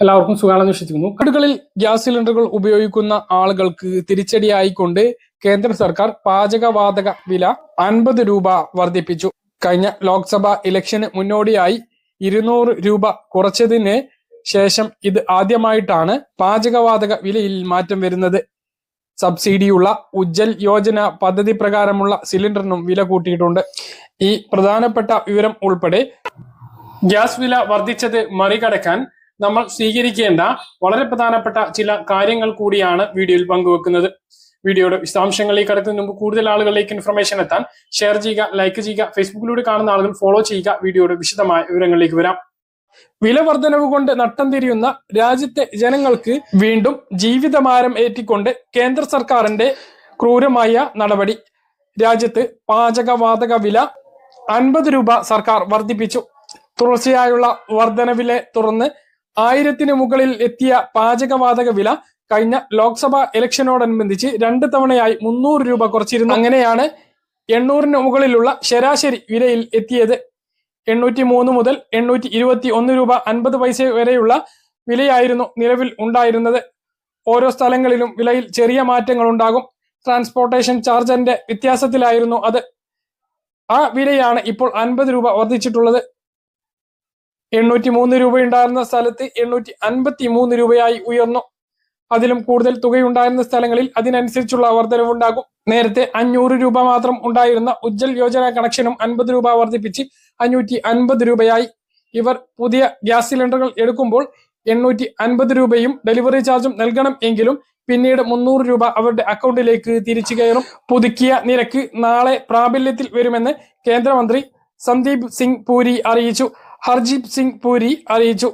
എല്ലാവർക്കും സുഖമാണെന്ന് വിശ്വസിക്കുന്നു. കടുകളിൽ ഗ്യാസ് സിലിണ്ടറുകൾ ഉപയോഗിക്കുന്ന ആളുകൾക്ക് തിരിച്ചടിയായിക്കൊണ്ട് കേന്ദ്ര സർക്കാർ പാചകവാതക വില അൻപത് രൂപ വർദ്ധിപ്പിച്ചു. കഴിഞ്ഞ ലോക്സഭാ ഇലക്ഷന് മുന്നോടിയായി ഇരുന്നൂറ് രൂപ കുറച്ചതിന് ശേഷം ഇത് ആദ്യമായിട്ടാണ് പാചകവാതക വിലയിൽ മാറ്റം വരുന്നത്. സബ്സിഡിയുള്ള ഉജ്ജൽ യോജന പദ്ധതി പ്രകാരമുള്ള സിലിണ്ടറിനും വില കൂട്ടിയിട്ടുണ്ട്. ഈ പ്രധാനപ്പെട്ട വിവരം ഉൾപ്പെടെ ഗ്യാസ് വില വർദ്ധിച്ചത് മറികടക്കാൻ നമ്മൾ സ്വീകരിക്കേണ്ട വളരെ പ്രധാനപ്പെട്ട ചില കാര്യങ്ങൾ കൂടിയാണ് വീഡിയോയിൽ പങ്കുവെക്കുന്നത്. വീഡിയോയുടെ വിശദാംശങ്ങളിലേക്ക് കടക്കുന്നതിന് മുമ്പ് കൂടുതൽ ആളുകളിലേക്ക് ഇൻഫർമേഷൻ എത്താൻ ഷെയർ ചെയ്യുക ലൈക്ക് ചെയ്യുക ഫേസ്ബുക്കിലൂടെ കാണുന്ന ആളുകൾ ഫോളോ ചെയ്യുക വീഡിയോയുടെ വിശദമായ വിവരങ്ങളിലേക്ക് വരാം. വില വർധനവ് കൊണ്ട് നട്ടം തിരിയുന്ന രാജ്യത്തെ ജനങ്ങൾക്ക് വീണ്ടും ജീവിതമാരം ഏറ്റിക്കൊണ്ട് കേന്ദ്ര സർക്കാരിന്റെ ക്രൂരമായ നടപടി. രാജ്യത്ത് പാചകവാതക വില അൻപത് രൂപ സർക്കാർ വർദ്ധിപ്പിച്ചു. തുടർച്ചയായുള്ള വർധനവിലെ തുടർന്ന് ആയിരത്തിന് മുകളിൽ എത്തിയ പാചകവാതക വില കഴിഞ്ഞ ലോക്സഭാ ഇലക്ഷനോടനുബന്ധിച്ച് രണ്ട് തവണയായി മുന്നൂറ് രൂപ കുറച്ചിരുന്നു. അങ്ങനെയാണ് എണ്ണൂറിന് മുകളിലുള്ള ശരാശരി വിലയിൽ എത്തിയത്. എണ്ണൂറ്റി മൂന്ന് മുതൽ എണ്ണൂറ്റി ഇരുപത്തി ഒന്ന് രൂപ അൻപത് പൈസ വരെയുള്ള വിലയായിരുന്നു നിലവിൽ ഉണ്ടായിരുന്നത്. ഓരോ സ്ഥലങ്ങളിലും വിലയിൽ ചെറിയ മാറ്റങ്ങൾ ഉണ്ടാകും. ട്രാൻസ്പോർട്ടേഷൻ ചാർജറിന്റെ വ്യത്യാസത്തിലായിരുന്നു അത്. ആ വിലയാണ് ഇപ്പോൾ അൻപത് രൂപ വർദ്ധിച്ചിട്ടുള്ളത്. എണ്ണൂറ്റി മൂന്ന് രൂപയുണ്ടായിരുന്ന സ്ഥലത്ത് എണ്ണൂറ്റി അൻപത്തി മൂന്ന് രൂപയായി ഉയർന്നു. അതിലും കൂടുതൽ തുകയുണ്ടായിരുന്ന സ്ഥലങ്ങളിൽ അതിനനുസരിച്ചുള്ള വർധനവുണ്ടാകും. നേരത്തെ അഞ്ഞൂറ് രൂപ മാത്രം ഉണ്ടായിരുന്ന ഉജ്ജൽ യോജന കണക്ഷനും അൻപത് രൂപ വർദ്ധിപ്പിച്ച് അഞ്ഞൂറ്റി അൻപത് രൂപയായി. ഇവർ പുതിയ ഗ്യാസ് സിലിണ്ടറുകൾ എടുക്കുമ്പോൾ എണ്ണൂറ്റി അൻപത് രൂപയും ഡെലിവറി ചാർജും നൽകണം എങ്കിലും പിന്നീട് മുന്നൂറ് രൂപ അവരുടെ അക്കൗണ്ടിലേക്ക് തിരിച്ചു കയറും. പുതുക്കിയ നിരക്ക് നാളെ പ്രാബല്യത്തിൽ വരുമെന്ന് കേന്ദ്രമന്ത്രി സന്ദീപ് സിംഗ് പൂരി അറിയിച്ചു. ഹർജീപ് സിംഗ് പൂരി അറിയിച്ചു.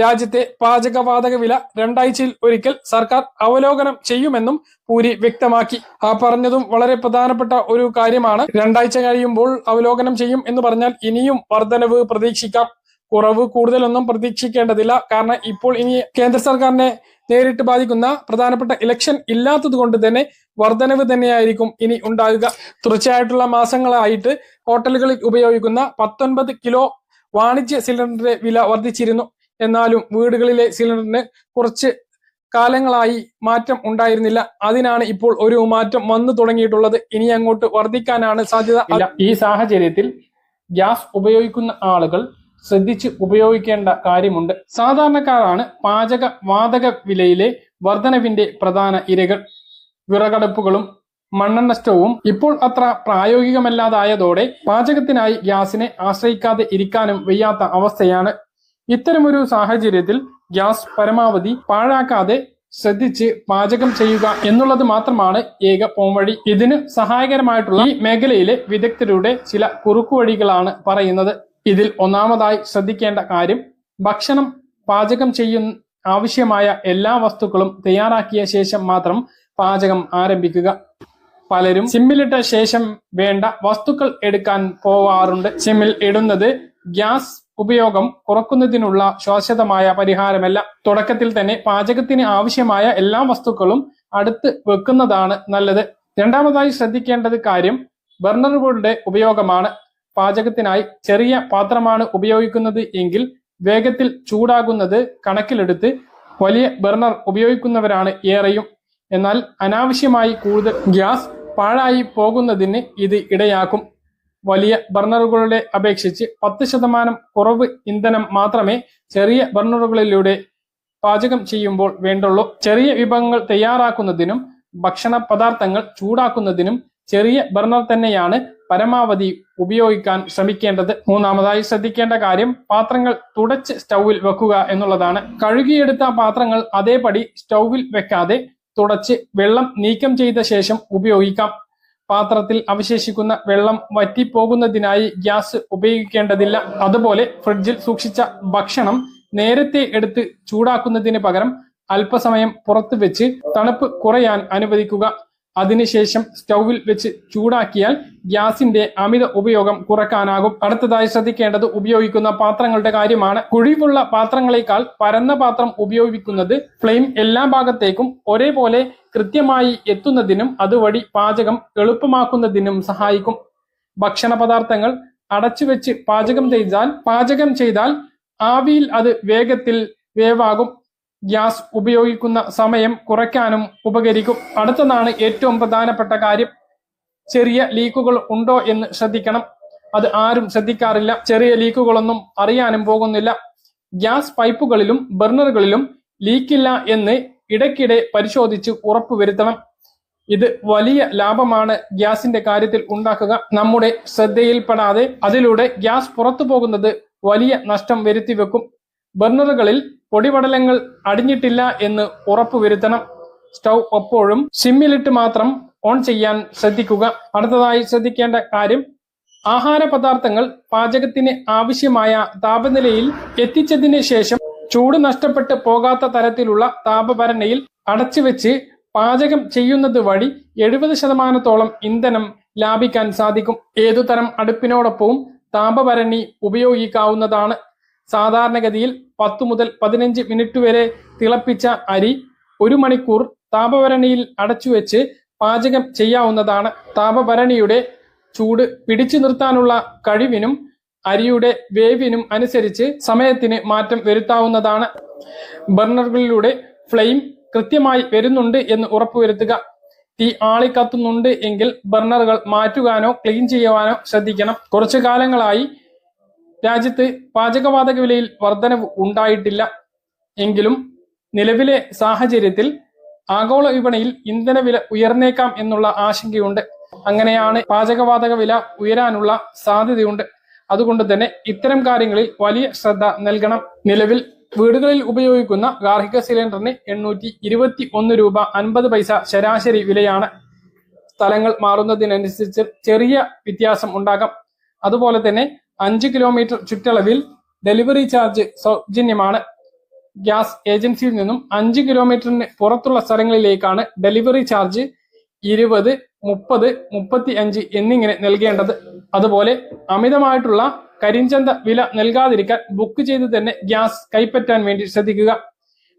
രാജ്യത്തെ പാചകവാതക വില രണ്ടാഴ്ചയിൽ ഒരിക്കൽ സർക്കാർ അവലോകനം ചെയ്യുമെന്നും പൂരി വ്യക്തമാക്കി. ആ പറഞ്ഞതും വളരെ പ്രധാനപ്പെട്ട ഒരു കാര്യമാണ്. രണ്ടാഴ്ച കഴിയുമ്പോൾ അവലോകനം ചെയ്യും എന്ന് പറഞ്ഞാൽ ഇനിയും വർധനവ് പ്രതീക്ഷിക്കാം. കുറവ് കൂടുതലൊന്നും പ്രതീക്ഷിക്കേണ്ടതില്ല. കാരണം ഇപ്പോൾ ഇനി കേന്ദ്ര സർക്കാരിനെ നേരിട്ട് ബാധിക്കുന്ന പ്രധാനപ്പെട്ട ഇലക്ഷൻ ഇല്ലാത്തത് കൊണ്ട് തന്നെ വർധനവ് തന്നെയായിരിക്കും ഇനി ഉണ്ടാകുക. തുടർച്ചയായിട്ടുള്ള മാസങ്ങളായിട്ട് ഹോട്ടലുകളിൽ ഉപയോഗിക്കുന്ന പത്തൊൻപത് കിലോ വാണിജ്യ സിലിണ്ടറിന്റെ വില വർദ്ധിച്ചിരുന്നു. എന്നാലും വീടുകളിലെ സിലിണ്ടറിന് കുറച്ച് കാലങ്ങളായി മാറ്റം ഉണ്ടായിരുന്നില്ല. അതിനാണ് ഇപ്പോൾ ഒരു മാറ്റം വന്നു തുടങ്ങിയിട്ടുള്ളത്. ഇനി അങ്ങോട്ട് വർദ്ധിക്കാനാണ് സാധ്യത. ഈ സാഹചര്യത്തിൽ ഗ്യാസ് ഉപയോഗിക്കുന്ന ആളുകൾ ശ്രദ്ധിച്ച് ഉപയോഗിക്കേണ്ട കാര്യമുണ്ട്. സാധാരണക്കാരാണ് പാചക വാതക വിലയിലെ വർധനവിന്റെ പ്രധാന ഇരകൾ. വിറകടുപ്പുകളും മണ്ണെണ്ണ ഇപ്പോൾ അത്ര പ്രായോഗികമല്ലാതായതോടെ പാചകത്തിനായി ഗ്യാസിനെ ആശ്രയിക്കാതെ ഇരിക്കാനും വയ്യാത്ത അവസ്ഥയാണ്. ഇത്തരമൊരു സാഹചര്യത്തിൽ ഗ്യാസ് പരമാവധി പാഴാക്കാതെ ശ്രദ്ധിച്ച് പാചകം ചെയ്യുക എന്നുള്ളത് മാത്രമാണ് ഏക പോംവഴി. ഇതിന് സഹായകരമായിട്ടുള്ള ഈ മേഖലയിലെ വിദഗ്ധരുടെ ചില കുറുക്കുവഴികളാണ് പറയുന്നത്. ഇതിൽ ഒന്നാമതായി ശ്രദ്ധിക്കേണ്ട കാര്യം ഭക്ഷണം പാചകം ചെയ്യുന്ന ആവശ്യമായ എല്ലാ വസ്തുക്കളും തയ്യാറാക്കിയ ശേഷം മാത്രം പാചകം ആരംഭിക്കുക. പലരും സിമ്മിലിട്ട ശേഷം വേണ്ട വസ്തുക്കൾ എടുക്കാൻ പോവാറുണ്ട്. സിമ്മിൽ ഇടുന്നത് ഗ്യാസ് ഉപയോഗം കുറക്കുന്നതിനുള്ള ശാശ്വതമായ പരിഹാരമല്ല. തുടക്കത്തിൽ തന്നെ പാചകത്തിന് ആവശ്യമായ എല്ലാ വസ്തുക്കളും അടുത്ത് വെക്കുന്നതാണ് നല്ലത്. രണ്ടാമതായി ശ്രദ്ധിക്കേണ്ടത് കാര്യം ബർണറുകളുടെ ഉപയോഗമാണ്. പാചകത്തിനായി ചെറിയ പാത്രമാണ് ഉപയോഗിക്കുന്നത് എങ്കിൽ വേഗത്തിൽ ചൂടാകുന്നത് കണക്കിലെടുത്ത് വലിയ ബർണർ ഉപയോഗിക്കുന്നവരാണ് ഏറെയും. എന്നാൽ അനാവശ്യമായി കൂടുതൽ ഗ്യാസ് പാഴായി പോകുന്നതിന് ഇത് ഇടയാക്കും. വലിയ ബർണറുകളുടെ അപേക്ഷിച്ച് പത്ത് ശതമാനം കുറവ് ഇന്ധനം മാത്രമേ ചെറിയ ബർണറുകളിലൂടെ പാചകം ചെയ്യുമ്പോൾ വേണ്ടുള്ളൂ. ചെറിയ വിഭവങ്ങൾ തയ്യാറാക്കുന്നതിനും ഭക്ഷണ പദാർത്ഥങ്ങൾ ചൂടാക്കുന്നതിനും ചെറിയ ബർണർ തന്നെയാണ് പരമാവധി ഉപയോഗിക്കാൻ ശ്രമിക്കേണ്ടത്. മൂന്നാമതായി ശ്രദ്ധിക്കേണ്ട കാര്യം പാത്രങ്ങൾ തുടച്ച് സ്റ്റൗവിൽ വെക്കുക എന്നുള്ളതാണ്. കഴുകിയെടുത്ത പാത്രങ്ങൾ അതേപടി സ്റ്റൗവിൽ വെക്കാതെ തുടച്ച് വെള്ളം നീക്കം ചെയ്ത ശേഷം ഉപയോഗിക്കാം. പാത്രത്തിൽ അവശേഷിക്കുന്ന വെള്ളം വറ്റിപ്പോകുന്നതിനായി ഗ്യാസ് ഉപയോഗിക്കേണ്ടതില്ല. അതുപോലെ ഫ്രിഡ്ജിൽ സൂക്ഷിച്ച ഭക്ഷണം നേരത്തെ എടുത്ത് ചൂടാക്കുന്നതിന് പകരം അല്പസമയം പുറത്തു വെച്ച് തണുപ്പ് കുറയാൻ അനുവദിക്കുക. അതിനുശേഷം സ്റ്റൗവിൽ വെച്ച് ചൂടാക്കിയാൽ ഗ്യാസിന്റെ അമിത ഉപയോഗം കുറക്കാനാകും. അടുത്തതായി ശ്രദ്ധിക്കേണ്ടത് ഉപയോഗിക്കുന്ന പാത്രങ്ങളുടെ കാര്യമാണ്. കുഴിവുള്ള പാത്രങ്ങളെക്കാൾ പരന്ന പാത്രം ഉപയോഗിക്കുന്നത് ഫ്ലെയിം എല്ലാ ഭാഗത്തേക്കും ഒരേപോലെ കൃത്യമായി എത്തുന്നതിനും അതുവഴി പാചകം എളുപ്പമാക്കുന്നതിനും സഹായിക്കും. ഭക്ഷണ പദാർത്ഥങ്ങൾ അടച്ചുവെച്ച് പാചകം ചെയ്താൽ പാചകം ചെയ്താൽ ആവിയിൽ അത് വേഗത്തിൽ വേവാകും. ഗ്യാസ് ഉപയോഗിക്കുന്ന സമയം കുറയ്ക്കാനും ഉപകരിക്കും. അടുത്തതാണ് ഏറ്റവും പ്രധാനപ്പെട്ട കാര്യം. ചെറിയ ലീക്കുകൾ ഉണ്ടോ എന്ന് ശ്രദ്ധിക്കണം. അത് ആരും ശ്രദ്ധിക്കാറില്ല. ചെറിയ ലീക്കുകളൊന്നും അറിയാനും പോകുന്നില്ല. ഗ്യാസ് പൈപ്പുകളിലും ബർണറുകളിലും ലീക്കില്ല എന്ന് ഇടയ്ക്കിടെ പരിശോധിച്ച് ഉറപ്പുവരുത്തണം ഇത് വലിയ ലാഭമാണ് ഗ്യാസിന്റെ കാര്യത്തിൽ ഉണ്ടാക്കുക. നമ്മുടെ ശ്രദ്ധയിൽപ്പെടാതെ അതിലൂടെ ഗ്യാസ് പുറത്തു പോകുന്നത് വലിയ നഷ്ടം വരുത്തിവെക്കും. ബർണറുകളിൽ പൊടിപടലങ്ങൾ അടിഞ്ഞിട്ടില്ല എന്ന് ഉറപ്പുവരുത്തണം. സ്റ്റൗ എപ്പോഴും സിമ്മിലിട്ട് മാത്രം ഓൺ ചെയ്യാൻ ശ്രദ്ധിക്കുക. അടുത്തതായി ശ്രദ്ധിക്കേണ്ട കാര്യം ആഹാര പദാർത്ഥങ്ങൾ പാചകത്തിന് ആവശ്യമായ താപനിലയിൽ എത്തിച്ചതിന് ശേഷം ചൂട് നഷ്ടപ്പെട്ട് പോകാത്ത തരത്തിലുള്ള താപഭരണയിൽ അടച്ചുവെച്ച് പാചകം ചെയ്യുന്നത് വഴി എഴുപത് ശതമാനത്തോളം ഇന്ധനം ലാഭിക്കാൻ സാധിക്കും. ഏതുതരം അടുപ്പിനോടൊപ്പവും താപഭരണി ഉപയോഗിക്കാവുന്നതാണ്. സാധാരണഗതിയിൽ പത്തു മുതൽ പതിനഞ്ച് മിനിറ്റ് വരെ തിളപ്പിച്ച അരി ഒരു മണിക്കൂർ താപഭരണിയിൽ അടച്ചുവെച്ച് പാചകം ചെയ്യാവുന്നതാണ്. താപഭരണിയുടെ ചൂട് പിടിച്ചു നിർത്താനുള്ള കഴിവിനും അരിയുടെ വേവിനും അനുസരിച്ച് സമയത്തിന് മാറ്റം വരുത്താവുന്നതാണ്. ബർണറുകളിലൂടെ ഫ്ലെയിം കൃത്യമായി വരുന്നുണ്ട് എന്ന് ഉറപ്പുവരുത്തുക. തീ ആളിക്കത്തുന്നുണ്ട് എങ്കിൽ ബർണറുകൾ മാറ്റുവാനോ ക്ലീൻ ചെയ്യുവാനോ ശ്രദ്ധിക്കണം. കുറച്ചു കാലങ്ങളായി രാജ്യത്ത് പാചകവാതക വിലയിൽ വർധനവ് ഉണ്ടായിട്ടില്ല. എങ്കിലും നിലവിലെ സാഹചര്യത്തിൽ ആഗോള വിപണിയിൽ ഇന്ധന വില ഉയർന്നേക്കാം എന്നുള്ള ആശങ്കയുണ്ട്. അങ്ങനെയാണ് പാചകവാതക വില ഉയരാനുള്ള സാധ്യതയുണ്ട്. അതുകൊണ്ട് തന്നെ ഇത്തരം കാര്യങ്ങളിൽ വലിയ ശ്രദ്ധ നൽകണം. നിലവിൽ വീടുകളിൽ ഉപയോഗിക്കുന്ന ഗാർഹിക സിലിണ്ടറിന് എണ്ണൂറ്റി ഇരുപത്തി ഒന്ന് രൂപ അൻപത് പൈസ ശരാശരി വിലയാണ്. സ്ഥലങ്ങൾ മാറുന്നതിനനുസരിച്ച് ചെറിയ വ്യത്യാസം ഉണ്ടാകാം. അതുപോലെ തന്നെ അഞ്ച് കിലോമീറ്റർ ചുറ്റളവിൽ ഡെലിവറി ചാർജ് സൗജന്യമാണ്. ഗ്യാസ് ഏജൻസിയിൽ നിന്നും അഞ്ച് കിലോമീറ്ററിന് പുറത്തുള്ള സ്ഥലങ്ങളിലേക്കാണ് ഡെലിവറി ചാർജ് ഇരുപത് മുപ്പത് മുപ്പത്തി അഞ്ച് എന്നിങ്ങനെ നൽകേണ്ടത്. അതുപോലെ അമിതമായിട്ടുള്ള കരിഞ്ചന്ത വില നൽകാതിരിക്കാൻ ബുക്ക് ചെയ്ത് തന്നെ ഗ്യാസ് കൈപ്പറ്റാൻ വേണ്ടി ശ്രദ്ധിക്കുക.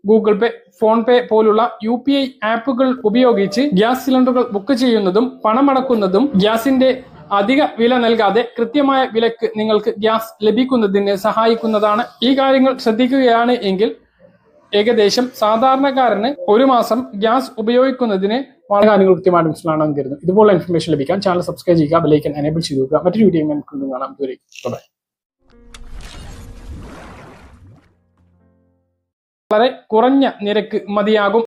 ഗൂഗിൾ പേ ഫോൺ പേ പോലുള്ള യു പി ഐ ആപ്പുകൾ ഉപയോഗിച്ച് ഗ്യാസ് സിലിണ്ടറുകൾ ബുക്ക് ചെയ്യുന്നതും പണമടക്കുന്നതും ഗ്യാസിന്റെ അധിക വില നൽകാതെ കൃത്യമായ വിലക്ക് നിങ്ങൾക്ക് ഗ്യാസ് ലഭിക്കുന്നതിന് സഹായിക്കുന്നതാണ് ഈ കാര്യങ്ങൾ ശ്രദ്ധിക്കുകയാണ് എങ്കിൽ ഏകദേശം സാധാരണക്കാരന് ഒരു മാസം ഗ്യാസ് ഉപയോഗിക്കുന്നതിന് വളരെ കാര്യങ്ങൾ കൃത്യമായിട്ട് മനസ്സിലാണെന്ന് കരുതുന്നു. ഇതുപോലുള്ള ഇൻഫർമേഷൻ ലഭിക്കാൻ ചാനൽ സബ്സ്ക്രൈബ് ചെയ്യുക ബെലൈക്കൻ എനേബിൾ ചെയ്തു മറ്റൊരു വീഡിയോ കാണാം. ഇതുവരെ ബൈ വളരെ കുറഞ്ഞ നിരക്ക് മതിയാകും.